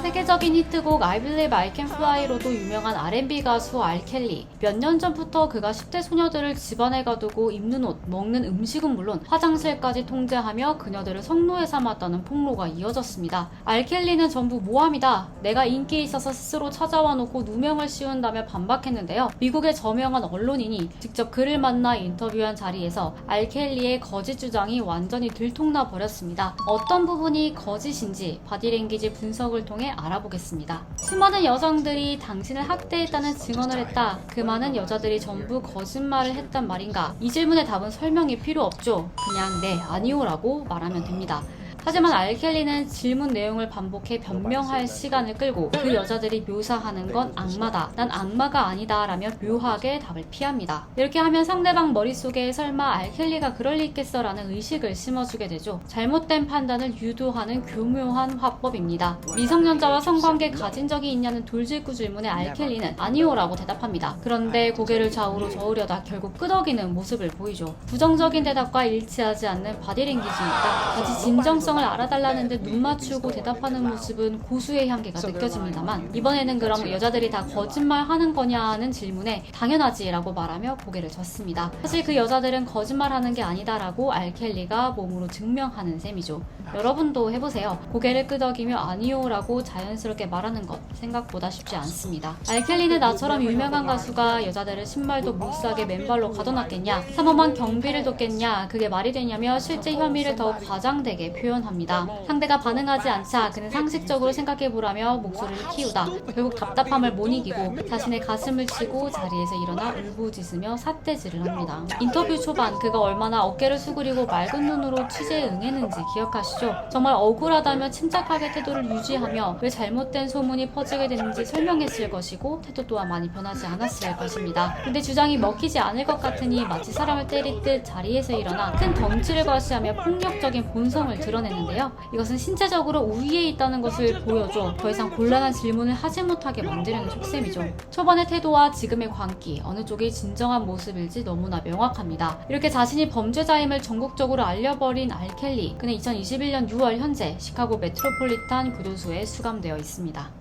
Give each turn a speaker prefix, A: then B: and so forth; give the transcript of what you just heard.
A: 세계적인 히트곡 I Believe I Can Fly로도 유명한 R&B 가수 알켈리. 몇 년 전부터 그가 10대 소녀들을 집안에 가두고 입는 옷, 먹는 음식은 물론 화장실까지 통제하며 그녀들을 성노예 삼았다는 폭로가 이어졌습니다. 알켈리는 전부 모함이다. 내가 인기 있어서 스스로 찾아와 놓고 누명을 씌운다며 반박했는데요. 미국의 저명한 언론인이 직접 그를 만나 인터뷰한 자리에서 알켈리의 거짓 주장이 완전히 들통나 버렸습니다. 어떤 부분이 거짓인지 바디랭귀지 분석을 통해 알아보겠습니다. 수많은 여성들이 당신을 학대했다는 증언을 했다. 그 많은 여자들이 전부 거짓말을 했단 말인가? 이 질문의 답은 설명이 필요 없죠. 그냥 네, 아니오라고 말하면 됩니다. 하지만 알켈리는 질문 내용을 반복해 변명할 시간을 끌고 그 여자들이 묘사하는 건 악마다. 난 악마가 아니다. 라며 묘하게 답을 피합니다. 이렇게 하면 상대방 머릿속에 설마 알켈리가 그럴 리 있겠어 라는 의식을 심어주게 되죠. 잘못된 판단을 유도하는 교묘한 화법입니다. 미성년자와 성관계 가진 적이 있냐는 돌직구 질문에 알켈리는 아니오 라고 대답합니다. 그런데 고개를 좌우로 저으려다 결국 끄덕이는 모습을 보이죠. 부정적인 대답과 일치하지 않는 바디랭귀지입니다. 마치 진정성 을 알아달라는데 눈 맞추고 대답하는 모습은 고수의 향기가 느껴집니다만 이번에는 그럼 여자들이 다 거짓말 하는 거냐는 질문에 당연하지라고 말하며 고개를 젓습니다. 사실 그 여자들은 거짓말 하는 게 아니다라고 알켈리가 몸으로 증명하는 셈이죠. 여러분도 해보세요. 고개를 끄덕이며 아니오라고 자연스럽게 말하는 것 생각보다 쉽지 않습니다. 알켈리는 나처럼 유명한 가수가 여자들을 신발도 못 사게 맨발로 가둬놨겠냐? 삼엄한 경비를 뒀겠냐? 그게 말이 되냐며 실제 혐의를 더 과장되게 표현 합니다. 상대가 반응하지 않자 그는 상식적으로 생각해보라며 목소리를 키우다 결국 답답함을 못 이기고 자신의 가슴을 치고 자리에서 일어나 울부짖으며 삿대질을 합니다. 인터뷰 초반 그가 얼마나 어깨를 수그리고 맑은 눈으로 취재에 응했는지 기억하시죠? 정말 억울하다며 침착하게 태도를 유지하며 왜 잘못된 소문이 퍼지게 됐는지 설명했을 것이고 태도 또한 많이 변하지 않았을 것입니다. 근데 주장이 먹히지 않을 것 같으니 마치 사람을 때리듯 자리에서 일어나 큰 덩치를 과시하며 폭력적인 본성을 드러 내는데요. 이것은 신체적으로 우위에 있다는 것을 보여줘 더 이상 곤란한 질문을 하지 못하게 만들려는 속셈이죠. 초반의 태도와 지금의 광기 어느 쪽이 진정한 모습일지 너무나 명확합니다. 이렇게 자신이 범죄자임을 전국적으로 알려버린 알켈리 그는 2021년 6월 현재 시카고 메트로폴리탄 교도소에 수감되어 있습니다.